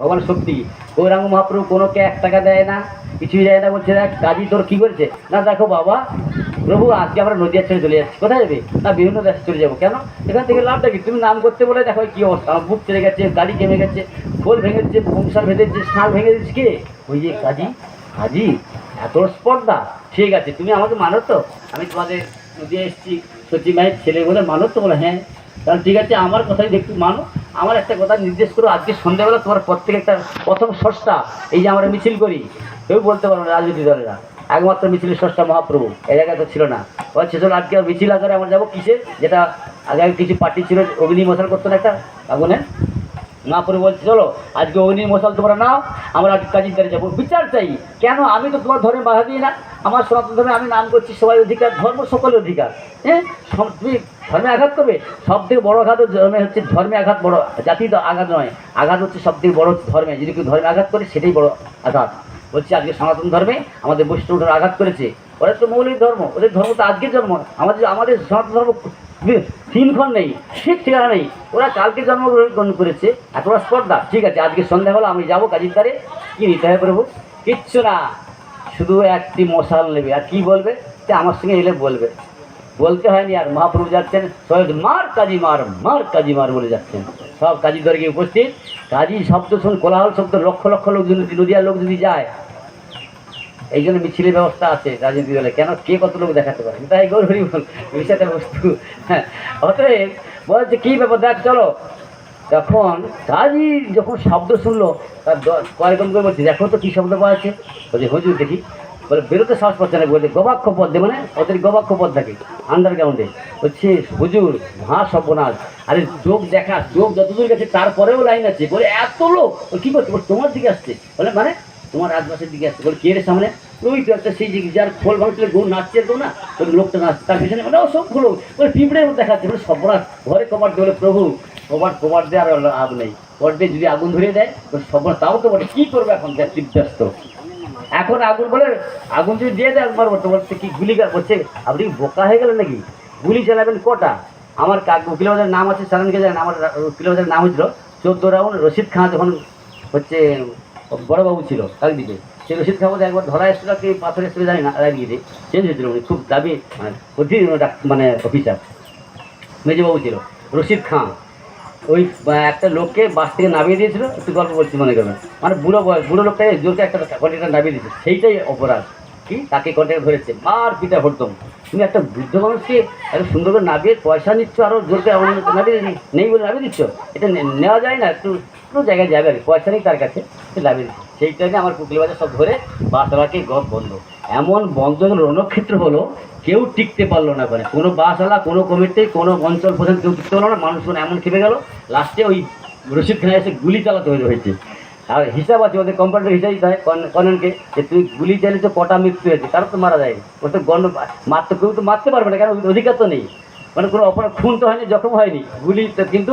ভগবান, সত্যি। গৌরাঙ্গ মহাপ্রভু কোনোকে এক টাকা দেয় না, কিছুই দেয় না, বলছে, দেখ কাজী তোর কি করেছে? না, দেখো বাবা, প্রভু, আজকে আমরা নদীয়া ছেড়ে চলে যাচ্ছি। কোথায় যাবে? না, বিভিন্ন দেশে চলে যাব। কেন? এখান থেকে লাভটা কি? তুমি নাম করতে বলে দেখো কি অবস্থা। বুক চলে গেছে, গাড়ি কেমে গেছে, খোল ভেঙে দিচ্ছে সংসার ভেঙে দিচ্ছে স্নান ভেঙে দিচ্ছে কে? ওই যে কাজী কাজী এত স্পর্ধা। ঠিক আছে, তুমি আমাকে মানো তো? আমি তোমাদের নদীয়া এসেছি, সত্যি মায়ের ছেলে বলে মানো তো বলে হ্যাঁ। তাহলে ঠিক আছে, আমার কথাই একটু মানো। আমার একটা কথা নির্দেশ করো, আজকে সন্ধ্যাবেলা তোমার প্রত্যেক একটা প্রথম সস্তা এই যে আমরা মিছিল করি, কেউ বলতে পারব না রাজনীতি দলেরা। একমাত্র মিছিলের সস্তা মহাপ্রভু এই জায়গায় তো ছিল না। বলছে চলো আজকে মিছিল আকারে আমরা যাব কিসে? যেটা আগে কিছু পার্টি ছিল, অগ্নি মশাল করতো না একটা, আগুনে? মহাপ্রভু বলছে, চলো, আজকে অগ্নি মশাল তোমরা নাও, আমরা আজকে কাজী যাব। বিচার চাই। কেন? আমি তো তোমার ধর্মে বাধা দিই না। আমার সনাতন ধর্মে আমি নাম করছি সবাই অধিকার, ধর্ম সকলের অধিকার। হ্যাঁ? সব তুমি ধর্মে আঘাত করবে? সব থেকে বড় আঘাত ধর্মে হচ্ছে ধর্মে আঘাত বড়, জাতি তো আঘাত নয়। আঘাত হচ্ছে সব থেকে বড় হচ্ছে ধর্মে। যদি কেউ ধর্মে আঘাত করে, সেটাই বড় আঘাত। বলছি, আজকে সনাতন ধর্মে আমাদের বৈষ্ণব ধর্ম আঘাত করেছে। ওরা তো মৌলিক ধর্ম, ওদের ধর্ম তো আজকের জন্ম। আমাদের আমাদের সনাতন ধর্ম তিনক্ষণ নেই ঠিক ঠিকানা নেই। ওরা কালকে জন্মগ্রহণ করেছে এত বড় স্পর্ধা। ঠিক আছে, আজকে সন্ধ্যা হলো, আমি যাব কাজীর দ্বারে কি নিতে হবে প্রভু? কিচ্ছু না। শুধু একটি মশাল নেবে। আর কি বলবে? যে আমার সঙ্গে এলে বলবে। বলতে হয়নি আর, মহাপ্রভু যাচ্ছেন, সৈয়দ মার কাজী মার মার কাজী মার বলে যাচ্ছেন। সব কাজী দরে গিয়ে উপস্থিত। কাজী শব্দ শুন, কোলাহল শব্দ, লক্ষ লক্ষ লোক যদি নদিয়ার লোক যদি যায় এই জন্য মিছিলের ব্যবস্থা আছে রাজনীতি দলে। কেন? কে কত লোক দেখাতে পারে? তাই গৌর হরি বল বস্তু। হ্যাঁ অতএব বলছে কী ব্যাপার? দেখ, চলো। তখন কাজী যখন শব্দ শুনলো, তার কয়েকজন করে বলছে, দেখো তো কী শব্দ পাওয়া আছে বলছে, হুজুর, দেখি। বলে, বেরোতে সাহস পাচ্ছে না। বলছে, গবাক্ষ পদ দেবে মানে ওদের গবাক্ষ পদ থাকে আন্ডারগ্রাউন্ডে হচ্ছে হুজুর, মহা সর্বনাশ। আরে, চোখ দেখা, চোখ যতদূর গেছে, তারপরেও লাইন আছে। বলে, এত লোক? কী করছে? বলে তোমার দিকে আসছে। বলে মানে তোমার রাজবাসের দিকে আসছে। বলে, কে রে সামনে? ওই তো একটা সেই যে যার খোল ভাঙছিল গরু নাচছে তো না, ওই লোকটা নাচছে। তার পিছনে মানে ও সবগুলো ওই পিঁপড়ে দেখাচ্ছে। বলে, সর্বনাশ। ঘরে কবার দিয়ে বলে, প্রভু কবার কবার দিয়ে আর লাভ নেই। দিয়ে যদি আগুন ধরিয়ে দেয় তো সর্বনাশ। তাও তো বলে কী করবে এখন? ব্যক্তি ব্যস্ত এখন আগুন বলে, আগুন যদি দিয়ে দেয়, একবার বলতে বলছে কি গুলি বলছে আপনি বোকা হয়ে গেলেন নাকি? গুলি চালাবেন কটা? আমার কাক উকিল বাজারের নাম আছে সালানকে জানেন। আমার উকিল নাম হয়েছিল, চোদ্দ রাউন্ড রশিদ খান যখন হচ্ছে বড়বাবু ছিল কাকদিকে সেই রশিদ বোধহয় একবার ধরা এসেছিল কি পাথর এসেছিল জানি না রাজগিরিতে চেঞ্জ হয়েছিল উনি, খুব দাবি মানে অধীর মানে অফিসার। মেজবাবু ছিল, রশিদ খান। ওই একটা লোককে বাস থেকে নামিয়ে দিয়েছিল, একটু গল্প বলছি মনে করবেন। মানে বুড়ো বুড়ো লোকটাকে জোরকে একটা কন্ট্রাক্টর নামিয়ে দিয়েছে, সেইটাই অপরাধ। কি? তাকে কন্ট্রাক্ট ধরেছে, মার পিতা হরদম। তুমি একটা বৃদ্ধ মানুষকে এত সুন্দর করে নামিয়ে পয়সা নিচ্ছ আরও জোরকে নামিয়ে নেই বলে নামিয়ে দিচ্ছ? এটা নেওয়া যায় না, একটু কোনো জায়গায় যাবে আর পয়সা নেই তার কাছে, সে দিচ্ছে সেইটা নিয়ে আমার পুকুলি বাজার সব ধরে বাসওয়ালাকে গপ বন্ধ। এমন বন্ধ রণক্ষেত্র হলো, কেউ টিকতে পারল না মানে কোনো বাসওয়ালা কোনো কমিটি, কোনো অঞ্চল প্রধান কেউ টিকতে পারল না মানুষ মানে এমন খেপে গেল, লাস্টে ওই রশিদ খানে এসে গুলি চালাতে হয়ে হয়েছে। আর হিসাব আছে ওদের কম্পাউন্ডার হিসাব হয় যে তুই গুলি চালিয়েছো, কটা মৃত্যু হয়েছে কারও তো মারা যায় ওর তো গণ্ড মারতে, কেউ তো মারতে পারবে না কারণ অধিকার তো নেই। মানে কোনো অপরাধ, খুন তো হয়নি, জখম হয়নি। গুলি কিন্তু